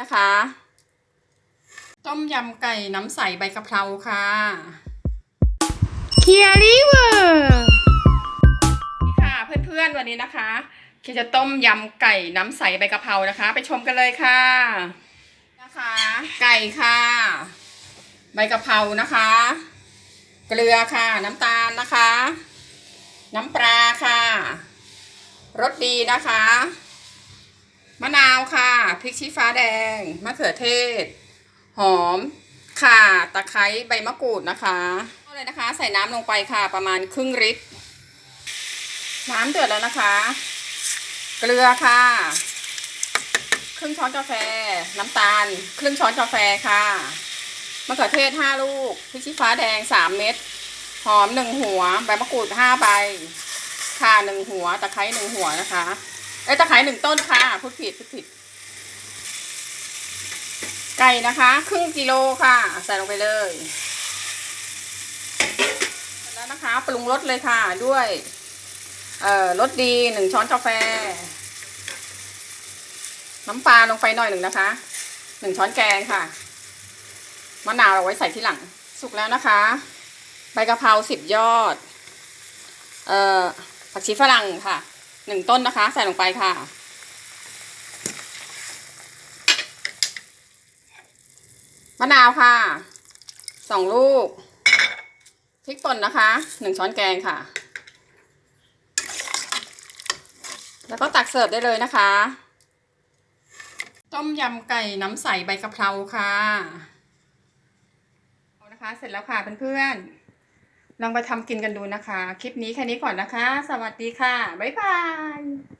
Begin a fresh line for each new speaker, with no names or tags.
นะคะ ต้มยำไก่น้ำใสใบกะเพราค่ะ
เคียริเวอร์
นี่ค่ะเพื่อนๆวันนี้นะคะเคียจะต้มยำไก่น้ำใสใบกะเพรานะคะ ไปชมกันเลยค่ะ นะคะ ไก่ค่ะ ใบกะเพรานะคะ เกลือค่ะ น้ำตาลนะคะ น้ำปลาค่ะรสดีนะคะ มะนาวค่ะ พริกชี้ฟ้าแดง มะเขือเทศ หอม ข่า ตะไคร้ ใบมะกรูดนะคะเอาเลยนะคะ ใส่น้ำลงไปค่ะ ประมาณครึ่งลิตร น้ำเดือดแล้วนะคะ เกลือค่ะ ครึ่งช้อนกาแฟ น้ำตาล ครึ่งช้อนกาแฟค่ะมะเขือเทศห้าลูก พริกชี้ฟ้าแดงสามเม็ด หอมหนึ่งหัว ใบมะกรูดห้าใบ ข่าหนึ่งหัว ตะไคร้หนึ่งหัวนะคะ เอ้ตะไคร้หนึ่งต้นค่ะพูดผิดพูดผิด ไก่นะคะ ครึ่งกิโลค่ะ ใส่ลงไปเลยเสร็จแล้วนะคะปรุงรสเลยค่ะด้วยเอ่อรสดีหนึ่งช้อนกาแฟ น้ำปลาลงไปหน่อยหนึ่งนะคะหนึ่งช้อนแกงค่ะมะนาวเราไว้ใส่ที่หลัง สุกแล้วนะคะ ใบกะเพราสิบยอด เอ่อผักชีฝรั่งค่ะ หนึ่งต้นนะคะ ใส่ลงไปค่ะ มะนาวค่ะสองลูกพริกป่นนะคะหนึ่งช้อนแกงค่ะ แล้วก็ตักเสิร์ฟได้เลยนะคะ ต้มยำไก่น้ำใสใบกะเพราค่ะเอานะคะ เสร็จแล้วค่ะเพื่อนๆ ลองไปทำกินกันดูนะคะ คลิปนี้แค่นี้ก่อนนะคะ สวัสดีค่ะ บ๊ายบาย